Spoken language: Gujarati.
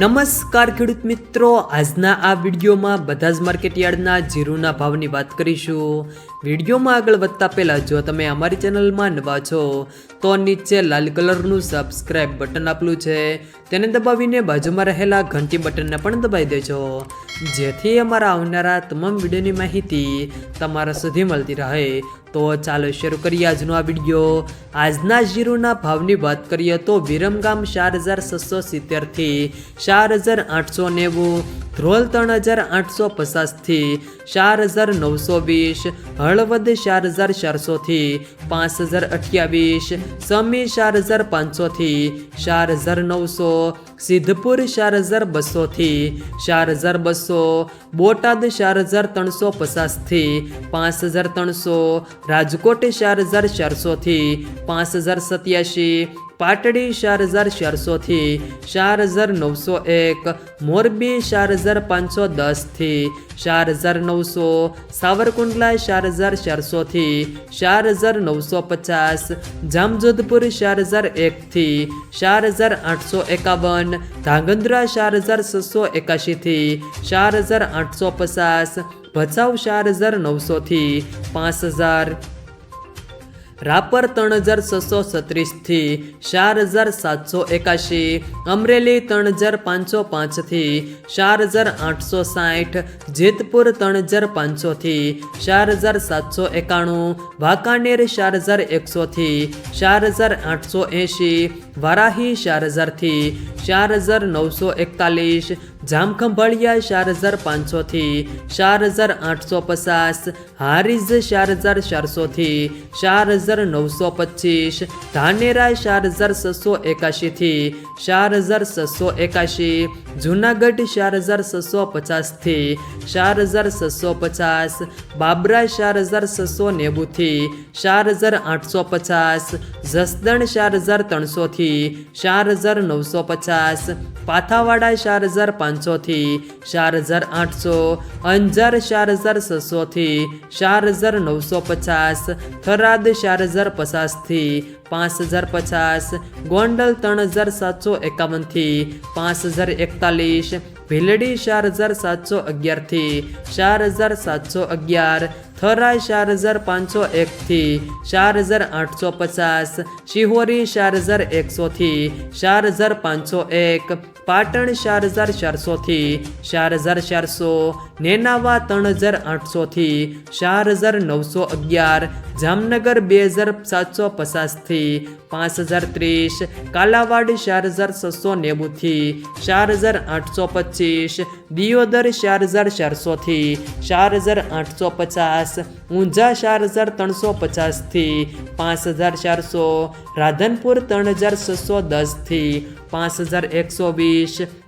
નમસ્કાર ખેડૂત મિત્રો. આજના આ વિડીયોમાં બધા જ માર્કેટ યાર્ડના જીરુના ભાવની વાત કરીશું. વિડીયોમાં આગળ વધતા પહેલાં જો તમે અમારી ચેનલમાં નવા છો, તો નીચે લાલ કલરનું સબસ્ક્રાઇબ બટન આપેલું છે. તેને દબાવીને બાજુમાં રહેલા ઘંટી બટનને પણ દબાવી દેજો. જેથી અમારા આવનારા તમામ વિડીયોની માહિતી તમારા સુધી મળતી રહે. તો ચાલો શરૂ કરીએ આજનો આ વીડિયો. આજના જીરુના ભાવની વાત કરીએ તો વિરમગામ ચાર હજાર છસો સિત્તેરથી ચાર હજાર આઠસો નેવું ધ્રોલ ત્રણ હજાર આઠસો પચાસથી, ચાર હજાર નવસો વીસ, હળવદ ચાર હજાર ચારસોથી, પાંચ હજાર અઠ્યાવીસ, સમી ચાર હજાર પાંચસોથી, ચાર હજાર નવસો, સિદ્ધપુર ચાર હજાર બસોથી, ચાર હજાર બસો, બોટાદ ચાર હજાર ત્રણસો પચાસથી, પાંચ હજાર ત્રણસો, રાજકોટ ચાર હજાર ચારસોથી, પાંચ હજાર સત્યાસી પાટડી ચાર હજાર ચારસોથી ચાર હજાર નવસો એક, મોરબી ચાર હજાર પાંચસો દસથી ચાર હજાર નવસો, સાવરકુંડલા ચાર હજાર ચારસોથી ચાર હજાર નવસો પચાસ, જામજોધપુર ચાર હજાર એકથી ચાર હજાર આઠસો એકાવન, ધાંગધ્રા ચાર હજાર છસો એકાશીથી ચાર હજાર આઠસો પચાસ, ભચાઉ ચાર હજાર નવસોથી પાંચ હજાર રાપર ત્રણ હજાર છસો છત્રીસથી ચાર હજાર સાતસો એકાશી અમરેલી ત્રણ હજાર પાંચસો પાંચથી ચાર હજાર આઠસો સાઠ જેતપુર ત્રણ હજાર પાંચસોથી ચાર હજાર સાતસો એકાણું વાંકાનેર ચાર હજાર એકસોથી ચાર હજાર આઠસો એંશી વારાહી ચાર હજારથી ચાર હજાર નવસો એકતાલીસ જામખંભાળિયા ચાર હજાર પાંચસોથી ચાર હજાર આઠસો પચાસ હારીજ ચાર હજાર ચારસોથી ચાર હજાર નવસો પચીસ ધાનેરા ચાર હજાર છસો એકાશીથી ચાર હજાર છસો એકાશી જુનાગઢ ચાર હજાર છસો પચાસથી ચાર હજાર છસો પચાસ બાબરા ચાર હજાર છસો નેવુંથી ચાર હજાર આઠસો પચાસ જસદણ ચાર હજાર ત્રણસોથી ચાર હજાર નવસો પચાસ પાથાવાડા ચાર હજાર પાંચસોથી ચાર હજાર આઠસો અંજાર ચાર હજાર છસોથી ચાર હજાર નવસો પચાસ થરાદ ચાર હજાર પચાસથી પાંચ હજાર પચાસ ગોંડલ ત્રણ હજાર સાતસો એકાવનથી પાંચ હજાર એકતાલીસ ભીલડી ચાર હજાર સાતસો અગિયારથી ચાર હજાર સાતસો અગિયાર થરાઈ ચાર હજાર પાંચસો એકથી ચાર હજાર આઠસો પચાસ શિહોરી ચાર હજાર એકસોથી ચાર હજાર પાંચસો એક પાટણ ચાર હજાર ચારસોથી ચાર હજાર ચારસો, નેનાવા ત્રણ હજાર આઠસોથી ચાર હજાર નવસો અગિયાર, જામનગર બે હજાર સાતસો પચાસથી પાંચ હજાર ત્રીસ, કાલાવાડ ચાર હજાર છસો નેવુંથી, ચાર હજાર આઠસો પચીસ, દિયોદર ચાર હજાર ચારસોથી, ચાર હજાર આઠસો પચાસ, ઊંઝા ચાર હજાર ત્રણસો પચાસથી, પાંચ હજાર ચારસો, રાધનપુર ત્રણ હજાર છસો દસથી, પાંચ હજાર એકસો વીસ